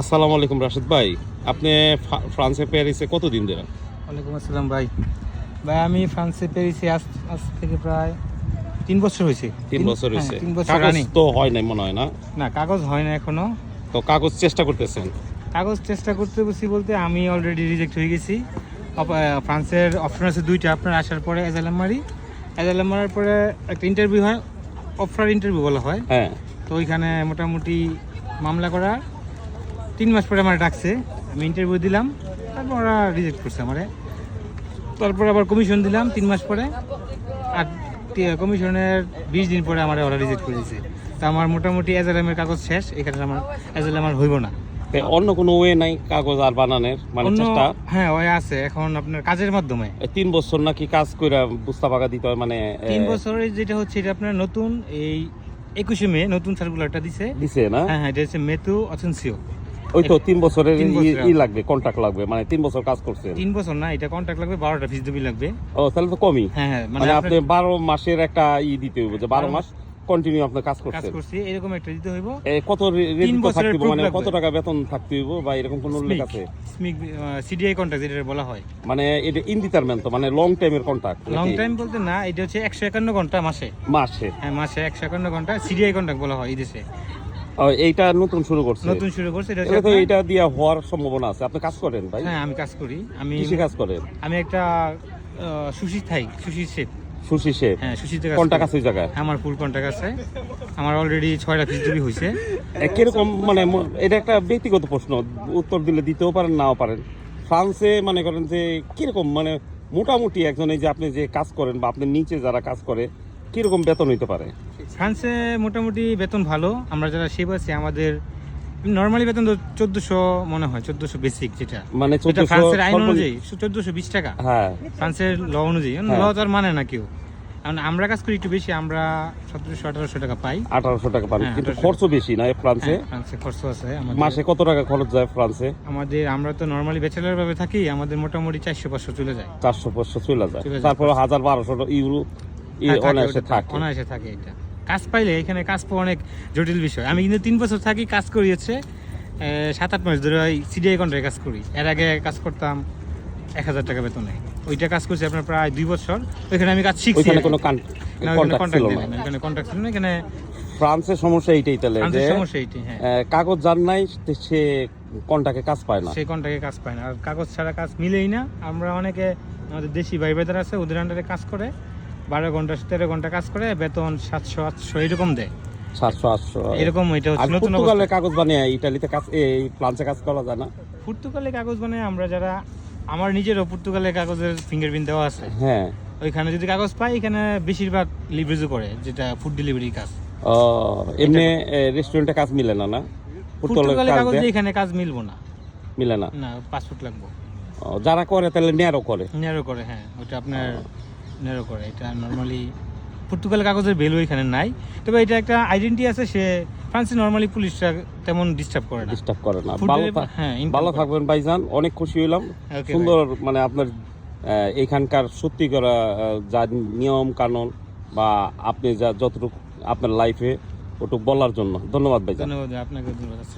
আসসালামু আলাইকুম রাশেদ ভাই আপনি ফ্রান্সে প্যারিসে কতদিন ধরে? ওয়ালাইকুম আসসালাম ভাই। ভাই আমি ফ্রান্সে প্যারিসে আজ আজ থেকে প্রায় তিন বছর হয়েছে। তিন বছর হয়েছে। হ্যাঁ, তিন বছর কাগজ তো হয় নাই মনে হয় না? না কাগজ হয় না এখনও। তো কাগজ চেষ্টা করতেছেন? কাগজ চেষ্টা করতে বসি বলতে আমি অলরেডি রিজেক্ট হয়ে গেছি। ফ্রান্সের অপশন আছে দুইটা আপনার আসার পরে এজালাম মারি এজালাম মারার পরে একটা ইন্টারভিউ হয় অফার ইন্টারভিউ বলা হয়। হ্যাঁ। তো ওইখানে মোটামুটি মামলা করা। তিন মাস পরে আমার ডাকছে। আমি ইন্টারভিউ দিলাম তারপর ওরা রিজেক্ট করছে আমারে। তারপর আবার কমিশন দিলাম তিন মাস পরে। আর কমিশনের বিশ দিন পরে আমার ওরা রিজেক্ট করে দিয়েছে তা আমার মোটামুটি এজালামের কাগজ শেষ এখানে আমার এজালাম আর হইব না। অন্য কোনো ওয়ে নাই কাগজ আর বানানোর মানে চেষ্টা? হ্যাঁ ওয়ে আছে এখন আপনার কাজের মাধ্যমে। তিন বছর নাকি কাজ করে বুস্তা পাকা দিতে হয় মানে তিন বছরের যেটা হচ্ছে এটা আপনার নতুন এই একুশে মে নতুন সার্কুলারটা দিছে। দিছে না? হ্যাঁ হ্যাঁ এটা হচ্ছে মেতু অথেন্সিও। ওই তো তিন বছরের ই- লাগবে কন্ট্রাক্ট লাগবে মানে তিন বছর কাজ করছেন। তিন বছর না এটা কন্ট্রাক্ট লাগবে বারোটা লাগবে। ও তাহলে তো কমই। হ্যাঁ হ্যাঁ মানে আপনি বারো মাসের একটা ই দিতে যে বারো মাস কন্টিনিউ আপনি কাজ কাজ করছি এরকম একটা দিতে হইব। কত তিন বছরের মানে কত টাকা বেতন থাকতে হইব বা এরকম কোনো উল্লেখ আছে? স্মিক সিডিআই কন্ট্রাক্ট যেটা বলা হয়। মানে এটা ইনডিটারমেন্ট তো মানে লং টাইমের কন্ট্রাক্ট লং টাইম বলতে না এটা হচ্ছে একশো একান্ন ঘণ্টা মাসে। মাসে। হ্যাঁ মাসে একশো একান্ন ঘণ্টা সিডিআই কন্ট্রাক্ট বলা হয় এই দেশে। এইটা নতুন শুরু করছে। নতুন শুরু করছে এটা তো এটা দিয়া হওয়ার সম্ভাবনা আছে। আপনি কাজ করেন ভাই? হ্যাঁ আমি কাজ করি। আমি কৃষি কাজ করেন? আমি একটা sushi Thai sushi shape sushi chef? হ্যাঁ সুশিতে কন্টাক্ট আছে হ্যাঁ, আমার ফুল কন্ট্রাক্ট আছে আমার অলরেডি ছয়টা হয়েছে কীরকম মানে এটা একটা ব্যক্তিগত প্রশ্ন। উত্তর দিলে দিতেও পারেন নাও পারেন। ফ্রান্সে মনে করেন যে কীরকম মানে মোটামুটি একজন এই যে আপনি যে কাজ করেন বা আপনি নিচে যারা কাজ করে কীরকম বেতন হইতে পারে? ফ্রান্সে মোটামুটি বেতন ভালো। আমরা যারা শেপ আছি আমাদের নর্মালি বেতন তো চোদ্দশো মনে হয় চোদ্দশো বেসিক যেটা। মানে ফ্রান্সের আইন অনুযায়ী চোদ্দশো বিশ টাকা। হ্যাঁ। ফ্রান্সের ল অনুযায়ী। হ্যাঁ। ল তো আর মানে না কেউ। কারণ আমরা কাজ করি একটু বেশি আমরা সতেরোশো আঠারোশো টাকা পাই। আঠারোশো টাকা পান হ্যাঁ, কিন্তু খরচ বেশি না ফ্রান্সে হ্যাঁ, ফ্রান্সে? খরচ আছে মাসে কত টাকা খরচ যায় ফ্রান্সে? আমাদের আমরা তো নর্মালি ব্যাচেলার ভাবে থাকি আমাদের মোটামুটি চারশো পাঁচশো চলে যায়। চারশো পাঁচশো চলে যায়। তারপর হাজার বারোশো ইউরো হ্যাঁ, অনায়াসে থাকে। অনায়াসে থাকে এটা। কাজ পাইলে এখানে কাজ পাওয়া অনেক জটিল বিষয়। আমি কিন্তু তিন বছর থাকি কাজ করি হচ্ছে সাত আট মাস ধরে ওই সিডিআই কন্ট্রাক্টে কাজ করি। এর আগে কাজ করতাম এক হাজার টাকা বেতনে। ওইটা কাজ করছি আপনার প্রায় দুই বছর। ওইখানে আমি কাজ শিখছি। কোনো ছিল না। কন্ট্রাক্ট ছিল না এখানে ফ্রান্সের সমস্যা এইটাই তাহলে যে সমস্যা হ্যাঁ। কাগজ যার নাই সে কন্টাকে কাজ পায় না। সেই কন্ট্রাক্টে কাজ পায় না। আর কাগজ ছাড়া কাজ মিলেই না। আমরা অনেকে আমাদের দেশি ভাই বেদার আছে ওদের আন্ডারে কাজ করে। বারো ঘণ্টা তেরো ঘণ্টা কাজ করে বেতন সাতশো আটশো এরকম দেয়। সাতশো আটশো। এরকম এটা হচ্ছে নতুন কাগজ বানিয়ে ইটালিতে কাজ এই ফ্রান্সে কাজ করা যায় না? পর্তুগালে কাগজ মানে আমরা যারা আমার নিজেরও পর্তুগালে কাগজের ফিঙ্গারপ্রিন্ট দেওয়া আছে। হ্যাঁ। ওইখানে যদি কাগজ পাই এখানে বেশিরভাগ লিভারেজও করে যেটা ফুড ডেলিভারি কাজ। ও, এমনি রেস্টুরেন্টে কাজ মিলে না না? পর্তুগালে কাগজ এখানে কাজ মিলবো না। মিলে না? না পাসপোর্ট লাগবো। যারা করে তাহলে নেয়ারও করে। নেরো করে হ্যাঁ ওটা আপনার নেরো করে। এটা নর্মালি পর্তুগাল কাগজের ভ্যালু এখানে নাই। তবে এটা একটা আইডেন্টি আছে সে ফ্রান্সে নর্মালি পুলিশরা তেমন ডিস্টার্ব করে না। ডিস্টার্ব করে না। ভালো হ্যাঁ, ভালো। থাকবেন ভাইজান। অনেক খুশি হইলাম। সুন্দর মানে আপনার এখানকার সত্যি করা যা নিয়ম কানুন বা আপনি যা যতটুকু আপনার লাইফে ওটুকু বলার জন্য। ধন্যবাদ ভাইজান। ধন্যবাদ আপনাকে ধন্যবাদ।